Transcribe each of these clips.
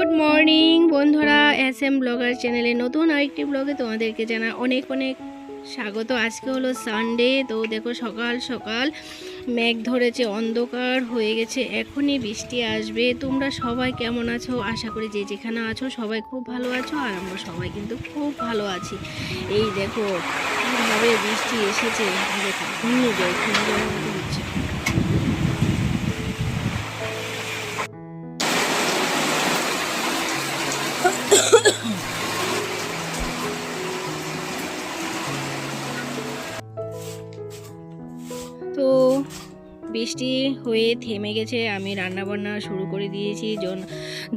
Good morning বন্ধুরা S M blogger চ্যানেলে নতুন আরেকটি ব্লগে তোমাদেরকে জানা অনেক অনেক স্বাগত। আজকে হলো সানডে তো দেখো সকাল সকাল মেঘ ধরেছে, অন্ধকার হয়ে গেছে, এখনই বৃষ্টি আসবে। তোমরা সবাই কেমন আছো? আশা করি যে যেখানে আছো সবাই খুব ভালো আছো, আর আমরা সবাই কিন্তু খুব ভালো আছি। এই দেখো, কীভাবে বৃষ্টি এসেছে, দেখো ঘূর্ণি যায় ঘূর্ণি হচ্ছে। বৃষ্টি হয়ে থেমে গেছে আমি রান্না বান্না শুরু করে দিয়েছি জন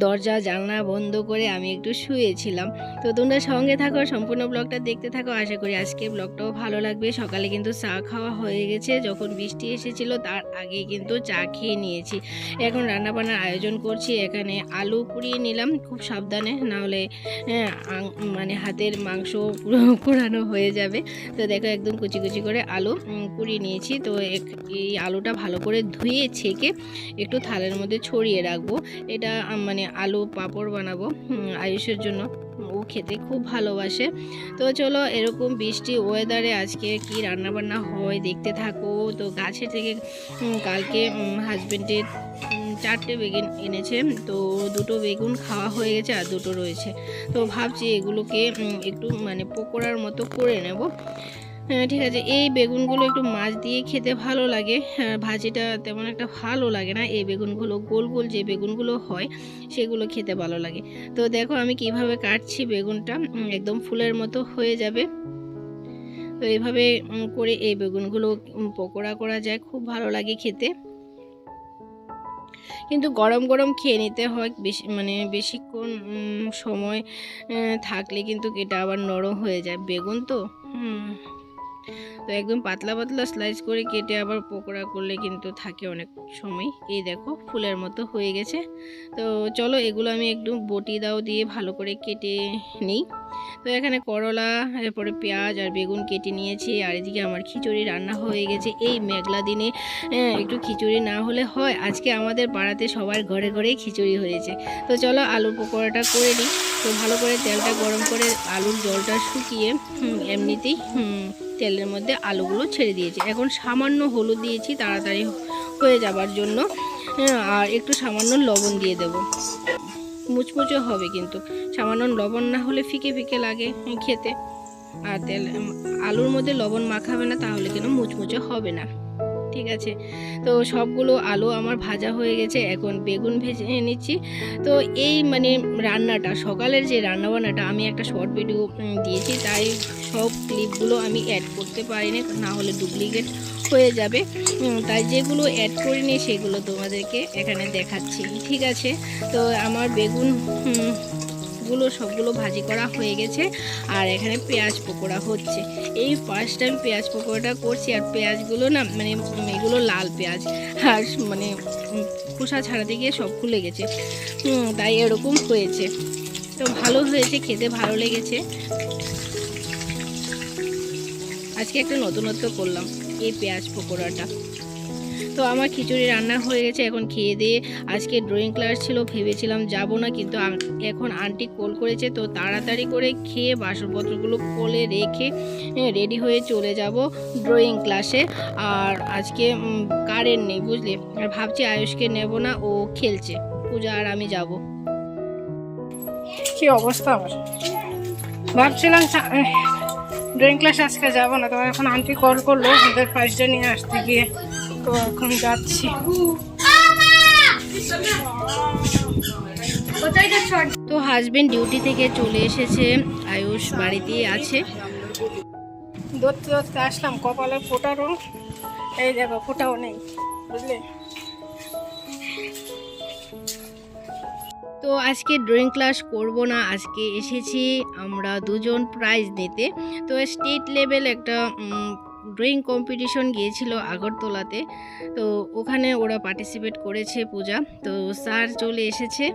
দরজা জানলা বন্ধ করে আমি একটু শুয়েছিলাম। তো তোমরা সঙ্গে থাকো সম্পূর্ণ ব্লগটা দেখতে থাকো আশা করি আজকে ব্লগটাও ভালো লাগবে। সকালে কিন্তু চা খাওয়া হয়ে গেছে যখন বৃষ্টি এসেছিল তার আগে কিন্তু চা খেয়ে নিয়েছি। এখন রান্না বান্নার আয়োজন করছি এখানে আলু পুড়িয়ে নিলাম খুব সাবধানে নাহলে হ্যাঁ, মানে হাতের মাংস পোড়ানো হয়ে যাবে। তো দেখো একদম কুচি কুচি করে আলু পুড়িয়ে নিয়েছি তো এই আলুটা ভালো করে ধুয়ে ছেঁকে একটু থালের মধ্যে ছড়িয়ে রাখব। এটা মানে আলু পাঁপড় বানাবো আয়ুষের জন্য। ও খেতে খুব ভালোবাসে। তো চলো, এরকম বৃষ্টি ওয়েদারে আজকে কি রান্না বান্না হয় দেখতে থাকো। তো গাছে থেকে কালকে হাজবেন্ডের চারটে বেগুন এনেছে। তো দুটো বেগুন খাওয়া হয়ে গেছে আর দুটো রয়েছে। তো ভাবছি এগুলোকে একটু মানে পকোড়ার মতো করে নেব। ঠিক আছে। এই বেগুনগুলো একটু মাছ দিয়ে খেতে ভালো লাগে। হ্যাঁ, ভাজিটা তেমন একটা ভালো লাগে না। এই বেগুনগুলো গোল গোল যে বেগুনগুলো হয় সেগুলো খেতে ভালো লাগে। তো দেখো আমি কীভাবে কাটছি বেগুনটা। একদম ফুলের মতো হয়ে যাবে। তো এইভাবে করে এই বেগুনগুলো পকোড়া করা যায়। খুব ভালো লাগে খেতে। কিন্তু গরম গরম খেয়ে নিতে হয় বেশি মানে বেশিক্ষণ সময় থাকলে কিন্তু এটা আবার নরম হয়ে যায়। বেগুন তো? হুম। তো একদম পাতলা পাতলা স্লাইস করে কেটে আবার পকোড়া করলে কিন্তু থাকে অনেক সময়। এই দেখো ফুলের মতো হয়ে গেছে। তো চলো এগুলো আমি একটু বটি দাও দিয়ে ভালো করে কেটে নিই। তো এখানে করলা এরপরে পেঁয়াজ আর বেগুন কেটে নিয়েছি। আর এদিকে আমার খিচুড়ি রান্না হয়ে গেছে। এই মেঘলা দিনে আহ, একটু খিচুড়ি না হলে হয়। আজকে আমাদের পাড়াতে সবার ঘরে ঘরেই খিচুড়ি হয়েছে। তো চলো আলুর পকোড়াটা করে নিই। তো ভালো করে তেলটা গরম করে আলুর জলটা শুকিয়ে এমনিতেই তেলের মধ্যে আলুগুলো ছেড়ে দিয়েছি। এখন সামান্য হলুদ দিয়েছি তাড়াতাড়ি হয়ে যাবার জন্য। আর একটু সামান্য লবণ দিয়ে দেব। মুচমুচে হবে কিন্তু। সামান্য লবণ না হলে ফিকে ফিকে লাগে খেতে। আর তেল আলুর মধ্যে লবণ মাখাবে না তাহলে কিন্তু মুচমুচে হবে না। ঠিক আছে। তো সবগুলো আলু আমার ভাজা হয়ে গেছে, এখন বেগুন ভেজে নিচ্ছি। তো এই মানে রান্নাটা, সকালের যে রান্নাবান্নাটা আমি একটা শর্ট ভিডিও দিয়েছি, তাই সব ক্লিপগুলো আমি অ্যাড করতে পারিনি না হলে ডুপ্লিকেট হয়ে যাবে। তাই যেগুলো অ্যাড করিনি, সেগুলো তোমাদেরকে এখানে দেখাচ্ছি, ঠিক আছে? তো আমার বেগুন উম, গুলো সবগুলো ভাজি করা হয়ে গেছে আর এখানে পেঁয়াজ পকোড়া হচ্ছে। এই ফার্স্ট টাইম পেঁয়াজ পকোড়াটা করছি আর পেঁয়াজগুলো না মানে এগুলো লাল পেঁয়াজ আর মানে খোসা ছাড়াতে গিয়ে সব খুলে গেছে। তাই এরকম হয়েছে। তো ভালো হয়েছে খেতে ভালো লেগেছে। আজকে একটা নতুনত্ব করলাম এই পেঁয়াজ পকোড়াটা। তো আমার খিচুড়ি রান্না হয়ে গেছে, এখন খেয়ে দিয়ে আজকে ড্রয়িং ক্লাস ছিল, ভেবেছিলাম যাব না, কিন্তু এখন আন্টি কল করেছে, তো তাড়াতাড়ি করে খেয়ে বাসনপত্রগুলো কোলে রেখে রেডি হয়ে চলে যাব ড্রয়িং ক্লাসে আর আজকে কারেন্ট নেই, বুঝলি? আর ভাবছি আয়ুষকে নেব না, ও খেলছে। পূজা আর আমি যাব। কি অবস্থা আমার? ভাবছিলাম ড্রয়িং ক্লাস আজকে যাব না তোমার এখন আন্টি কল করল, ওদের ফার্স্টে নিয়ে আসতে গিয়ে। তো এখন যাচ্ছি। তো হাজবেন্ড ডিউটি থেকে চলে এসেছে, আয়ুষ বাড়িতেই আছে। ধরতে ধরতে আসলাম, কপালে ফোটারও এই দেখো, ফোটাও নেই, বুঝলে? তো আজকে ড্রয়িং ক্লাস করব না, আজকে এসেছি আমরা দুজন প্রাইজ নিতে তো স্টেট লেভেল একটা ড্রয়িং কম্পিটিশন গিয়েছিল আগরতলাতে। তো ওখানে ওরা পার্টিসিপেট করেছে পূজা। তো স্যার চলে এসেছে।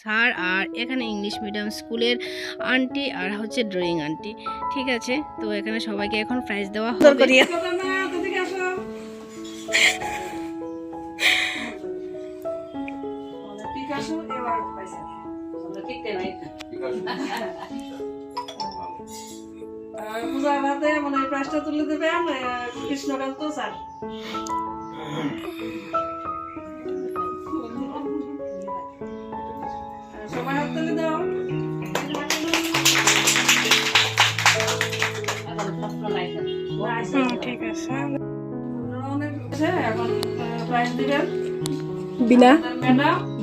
স্যার আর এখানে ইংলিশ মিডিয়াম স্কুলের আন্টি আর হচ্ছে ড্রয়িং আন্টি। ঠিক আছে? তো এখানে সবাইকে এখন প্রাইজ দেওয়া হবে। মানে তুলে দেবেন কৃষ্ণকান্ত স্যার। সবাই হাত তুলে দাও। ঠিক আছে। এখন প্রাইস দিবেন। বিনা।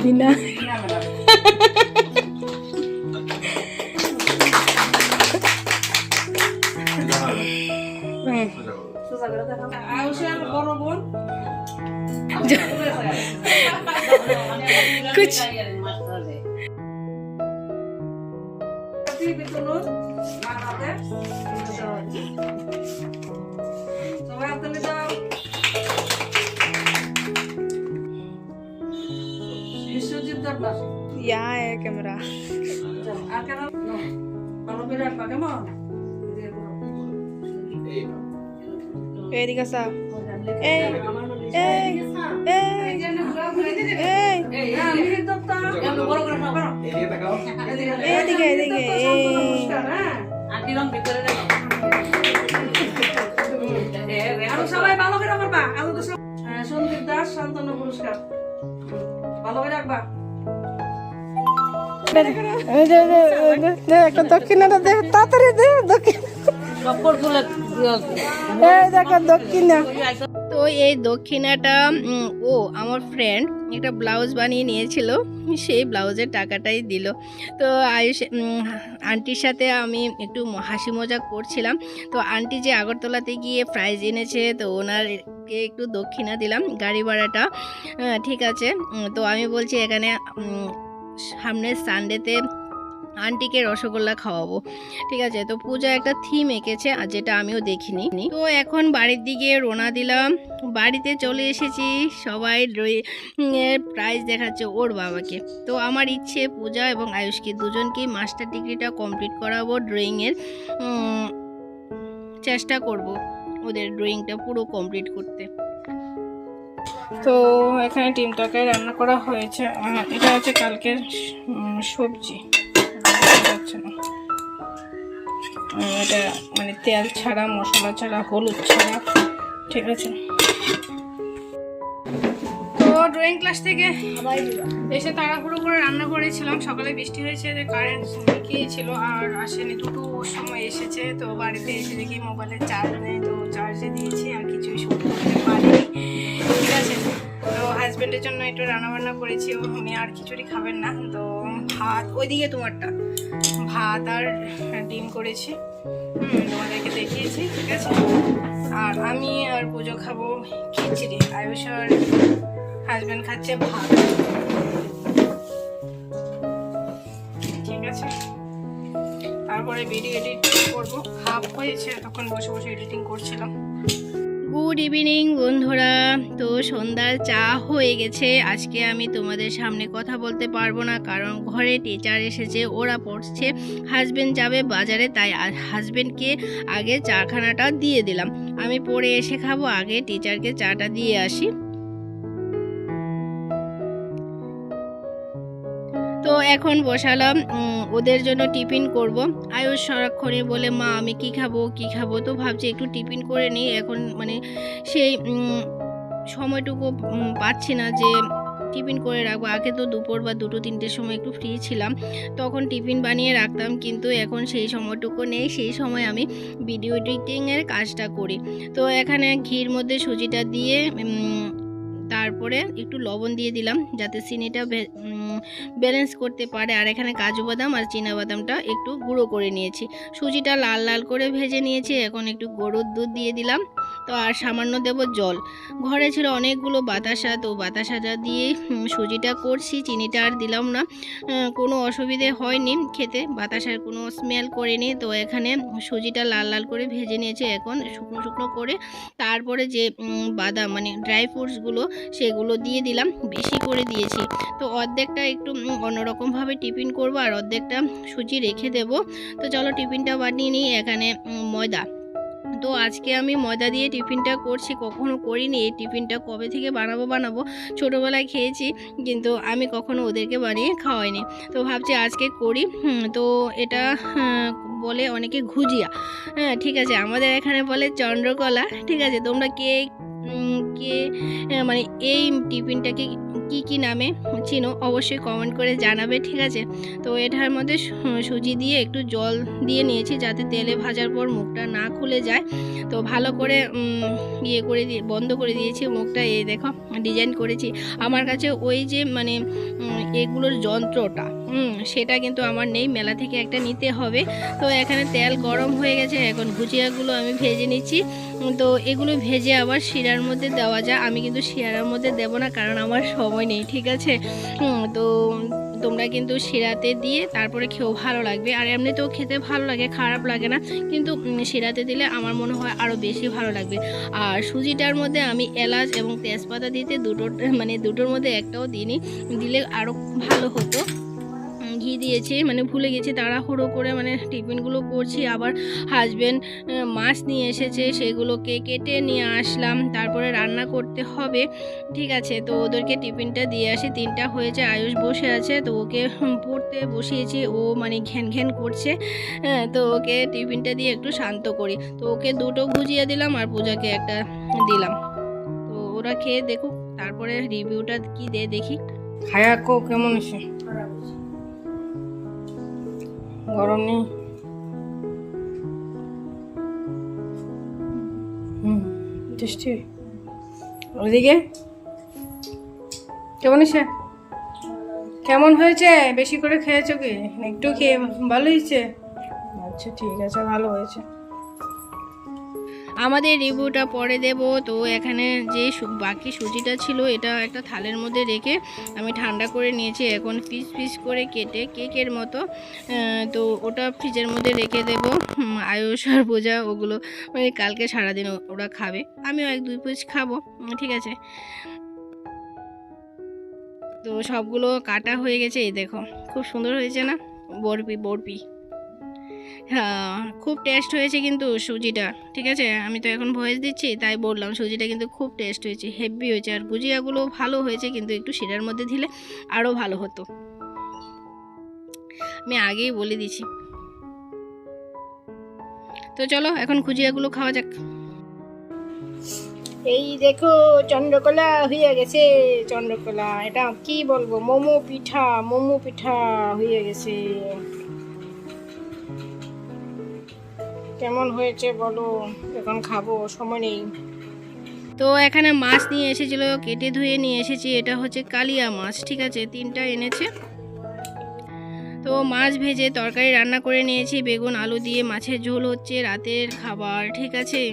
বিনা। দেবদাস यहाँ है कैमरा আর কেন ভালো করে রাখবা কেমন এদিকে সা এই এই এই এদিকে এদিকে এই। সবাই ভালো করে করবা আমি তো সন্দীপ দাস শান্তনু পুরস্কার ভালো করে রাখবা এই একটা দক্ষিণাটা দে, তাড়াতাড়ি দে, দক্ষিণ। এই দেখো দক্ষিণা। তো এই দক্ষিণাটা ও আমার ফ্রেন্ড একটা ব্লাউজ বানিয়ে নিয়েছিল। সেই ব্লাউজের টাকাটাই দিল। তো আয়ুষ আন্টির সাথে আমি একটু হাসি মজা করছিলাম। তো আন্টি যে আগরতলাতে গিয়ে প্রাইজ এনেছে তো ওনারকে একটু দক্ষিণা দিলাম গাড়ি ভাড়াটা। ঠিক আছে। তো আমি বলছি এখানে সামনের সানডেতে আন্টিকে রসগোল্লা খাওয়াবো। ঠিক আছে, তো পূজা একটা থিম এঁকেছে, আর যেটা আমিও দেখিনি। তো এখন বাড়ির দিকে রোনা দিলাম। বাড়িতে চলে এসেছি। সবাই প্রাইজ দেখাচ্ছে ওর বাবাকে। তো আমার ইচ্ছে পূজা এবং আয়ুষকে দুজনকেই মাস্টার ডিগ্রিটা কমপ্লিট করাবো ড্রয়িংয়ের চেষ্টা করব ওদের ড্রয়িংটা পুরো কমপ্লিট করতে। তো এখানে তরকারি রান্না করা হয়েছে। এটা হচ্ছে কালকের সবজি। দেখা না। এটা মানে তেল ছাড়া, মশলা ছাড়া, হলুদ ছাড়া, ঠিক আছে। তো ড্রয়িং ক্লাস থেকে এসে তাড়াহুড়ো করে রান্না করেছিলাম। সকালে বৃষ্টি হয়েছে, যে কারেন্ট গিয়েছিল আর আসেনি। দুটো সময় এসেছে, তো বাড়িতে এসে দেখি মোবাইলে চার্জ নেই, তো চার্জে দিয়েছি, আর কিছুই শুরু করতে পারিনি। ঠিক আছে। তো হাজবেন্ডের জন্য একটু রান্না বান্না করেছি, ও উনি আর খিচুড়ি খাবেন না, তো ভাত, ওইদিকে তোমারটা। ভাত আর ডিম করেছি। হুম, তোমাদেরকে দেখিয়েছি, ঠিক আছে? আর আমি আর পুজো খাব খিচড়ি। আয়ুষ আর হাজবেন্ড খাচ্ছে ভাত। ঠিক আছে? তারপরে ভিডিও এডিট করব। হাফ হয়েছে, তখন বসে বসে এডিটিং করছিলাম। গুড ইভিনিং, বন্ধুরা। তো সন্ধ্যার চা হয়ে গেছে। আজকে আমি তোমাদের সামনে কথা বলতে পারব না, কারণ ঘরে টিচার এসেছে, ওরা পড়ছে হাজব্যান্ড যাবে বাজারে, তাই হাজব্যান্ডকে আগে চাখানাটা দিয়ে দিলাম। আমি পড়ে এসে খাব, আগে টিচারকে চাটা দিয়ে আসি। এখন বসালাম ওদের জন্য টিফিন করব। আয়ুষ সারাক্ষণে বলে, মা, আমি কি খাব কি খাব? তো ভাবছি একটু টিফিন করে নিই। এখন মানে সেই সময়টুকু পাচ্ছি না যে টিফিন করে রাখব। আগে তো দুপুর বা দুটো, তিনটের সময় একটু ফ্রি ছিলাম। তখন টিফিন বানিয়ে রাখতাম, কিন্তু এখন সেই সময়টুকু নেই। সেই সময় আমি ভিডিও এডিটিংয়ের কাজটা করি। তো এখানে ঘির মধ্যে সুজিটা দিয়ে তারপরে একটু লবণ দিয়ে দিলাম যাতে চিনিটা ব্যালেন্স করতে পারে। আর এখানে কাজু বাদাম আর বাদামটা একটু গুঁড়ো করে নিয়েছি। সুজিটা লাল লাল করে ভেজে নিয়েছি, এখন একটু গরুর দুধ দিয়ে দিলাম। তো আর সামান্য দেব জল। ঘরে ছিল অনেকগুলো বাতাসা, তো বাতাসাটা দিয়ে সুজিটা করছি। চিনিটা আর দিলাম না। কোনো অসুবিধে হয়নি খেতে। বাতাসার কোনো স্মেল করেনি। তো এখানে সুজিটা লাল লাল করে ভেজে নিয়েছে। এখন শুকনো শুকনো করে তারপরে যে বাদাম মানে ড্রাই ফ্রুটসগুলো সেগুলো দিয়ে দিলাম বেশি করে দিয়েছি। তো অর্ধেকটা একটু অন্যরকমভাবে টিফিন করব আর অর্ধেকটা সুজি রেখে দেব। তো চলো টিফিনটা বানিয়ে নিই এখানে ময়দা। তো আজকে আমি ময়দা দিয়ে টিফিনটা করছি কখনো করিনি। এই টিফিনটা কবে থেকে বানাবো বানাবো ছোটোবেলায় খেয়েছি কিন্তু আমি কখনো ওদেরকে বানিয়ে খাওয়াইনি। তো ভাবছি আজকে করি তো এটা হ্যাঁ, বলে অনেকে ঘুজিয়া। হ্যাঁ ঠিক আছে আমাদের এখানে বলে চন্দ্রকলা ঠিক আছে? তোমরা কে কে মানে এই টিফিনটাকে কি কি নামে চিনো অবশ্যই কমেন্ট করে জানাবে, ঠিক আছে? তো এটার মধ্যে সুজি দিয়ে একটু জল দিয়ে নিয়েছি যাতে তেলে ভাজার পর মুখটা না খুলে যায়। তো ভালো করে ইয়ে করে দিয়ে, বন্ধ করে দিয়েছি মুখটা, এই দেখো ডিজাইন করেছি। আমার কাছে ওই যে মানে এগুলোর যন্ত্রটা সেটা কিন্তু আমার নেই, মেলা থেকে একটা নিতে হবে। তো এখানে তেল গরম হয়ে গেছে, এখন ভুজিয়াগুলো আমি ভেজে নিচ্ছি। তো এগুলো ভেজে আবার শিরার মধ্যে দেওয়া যায়। আমি কিন্তু শিরার মধ্যে দেবো না, কারণ আমার সময় নেই, ঠিক আছে? তো তোমরা কিন্তু শিরাতে দিয়ে তারপরে খেয়েও ভালো লাগবে। আর এমনিতেও খেতে ভালো লাগে, খারাপ লাগে না, কিন্তু শিরাতে দিলে আমার মনে হয় আরও বেশি ভালো লাগবে। আর সুজিটার মধ্যে আমি এলাচ এবং তেজপাতা দিতে দুটোর মানে দুটোর মধ্যে একটাও দিইনি, দিলে আরও ভালো হতো। ঘি দিয়েছি মানে ভুলে গেছি তাড়াহুড়ো করে মানে টিফিনগুলো করছি। আবার হাজবেন্ড মাছ নিয়ে এসেছে সেগুলোকে কেটে নিয়ে আসলাম। তারপরে রান্না করতে হবে ঠিক আছে? তো ওদেরকে টিফিনটা দিয়ে আসি। তিনটা হয়েছে আয়ুষ বসে আছে তো ওকে পড়তে বসিয়েছি। ও মানে ঘ্যান ঘ্যান করছে হ্যাঁ, তো ওকে টিফিনটা দিয়ে একটু শান্ত করি। তো ওকে দুটো ভুজিয়ে দিলাম আর পূজাকে একটা দিলাম। তো ওরা খেয়ে দেখুক তারপরে রিভিউটা কি দে দেখি। খায়া কো কেমন আছে গরম নেই। হুম ওদিকে? কেমন এসে কেমন হয়েছে? বেশি করে খেয়েছো কি? একটু খেয়ে ভালো হয়েছে? আচ্ছা ঠিক আছে, ভালো হয়েছে। আমাদের রিভিউটা পরে দেব। তো এখানে যে বাকি সুজিটা ছিল, এটা একটা থালের মধ্যে রেখে আমি ঠান্ডা করে নিয়েছি। এখন পিস পিস করে কেটে কেকের মতো তো ওটা ফ্রিজের মধ্যে রেখে দেব। আয়ুষ আর পূজা ওগুলো মানে কালকে সারাদিন ওরা খাবে। আমিও এক দুই পিস খাব। ঠিক আছে। তো সবগুলো কাটা হয়ে গেছে, এই দেখো। খুব সুন্দর হয়েছে না? বরফি হ্যাঁ খুব টেস্ট হয়েছে কিন্তু সুজিটা, ঠিক আছে? আমি তো এখন ভয়েস দিচ্ছি, তাই বললাম সুজিটা কিন্তু খুব টেস্ট হয়েছে হেভি হয়েছে, আর গুজিয়াগুলো ভালো হয়েছে কিন্তু একটু শিরার মধ্যে দিলে আরও ভালো হতো। আমি আগেই বলে দিছি তো চলো, এখন গুজিয়াগুলো খাওয়া যাক। এই দেখো, চন্দ্রকলা হয়ে গেছে, চন্দ্রকলা। এটা কি বলব? মোমো পিঠা মোমো পিঠা হয়ে গেছে। কেমন হয়েছে বলো? এখন খাব, সময় নেই। তো এখানে মাছ নিয়ে এসেছিল, কেটে ধুয়ে নিয়ে এসেছি। এটা হচ্ছে কালিয়া মাছ, ঠিক আছে? তিনটা এনেছে। তো মাছ ভেজে তরকারি রান্না করে নিয়েছি। বেগুন, আলু দিয়ে মাছের ঝোল হচ্ছে, রাতের খাবার, ঠিক আছে?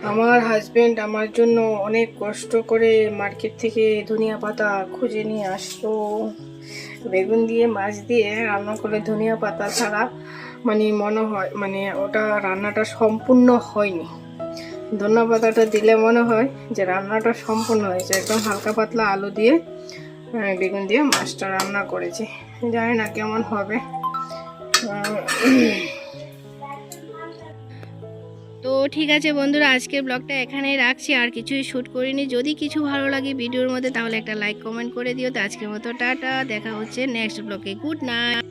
আমার হাজব্যান্ড আমার জন্য অনেক কষ্ট করে মার্কেট থেকে ধনিয়া পাতা খুঁজে নিয়ে আসতো বেগুন দিয়ে, মাছ দিয়ে রান্না করে ধনিয়া পাতা ছাড়া মানে মনে হয় মানে ওটা রান্নাটা সম্পূর্ণ হয়নি। ধনিয়া পাতাটা দিলে মনে হয় যে রান্নাটা সম্পূর্ণ হয়েছে। একদম হালকা পাতলা আলু দিয়ে বেগুন দিয়ে মাছটা রান্না করেছি। জানি না কেমন হবে। তো ঠিক আছে বন্ধুরা, আজকের ব্লগটা এখানেই রাখছি। আর কিছুই শ্যুট করিনি। যদি কিছু ভালো লাগে ভিডিওর মধ্যে, তাহলে একটা লাইক কমেন্ট করে দিও। তো আজকের মতো, টাটা। দেখা হচ্ছে নেক্সট ব্লগে। Good night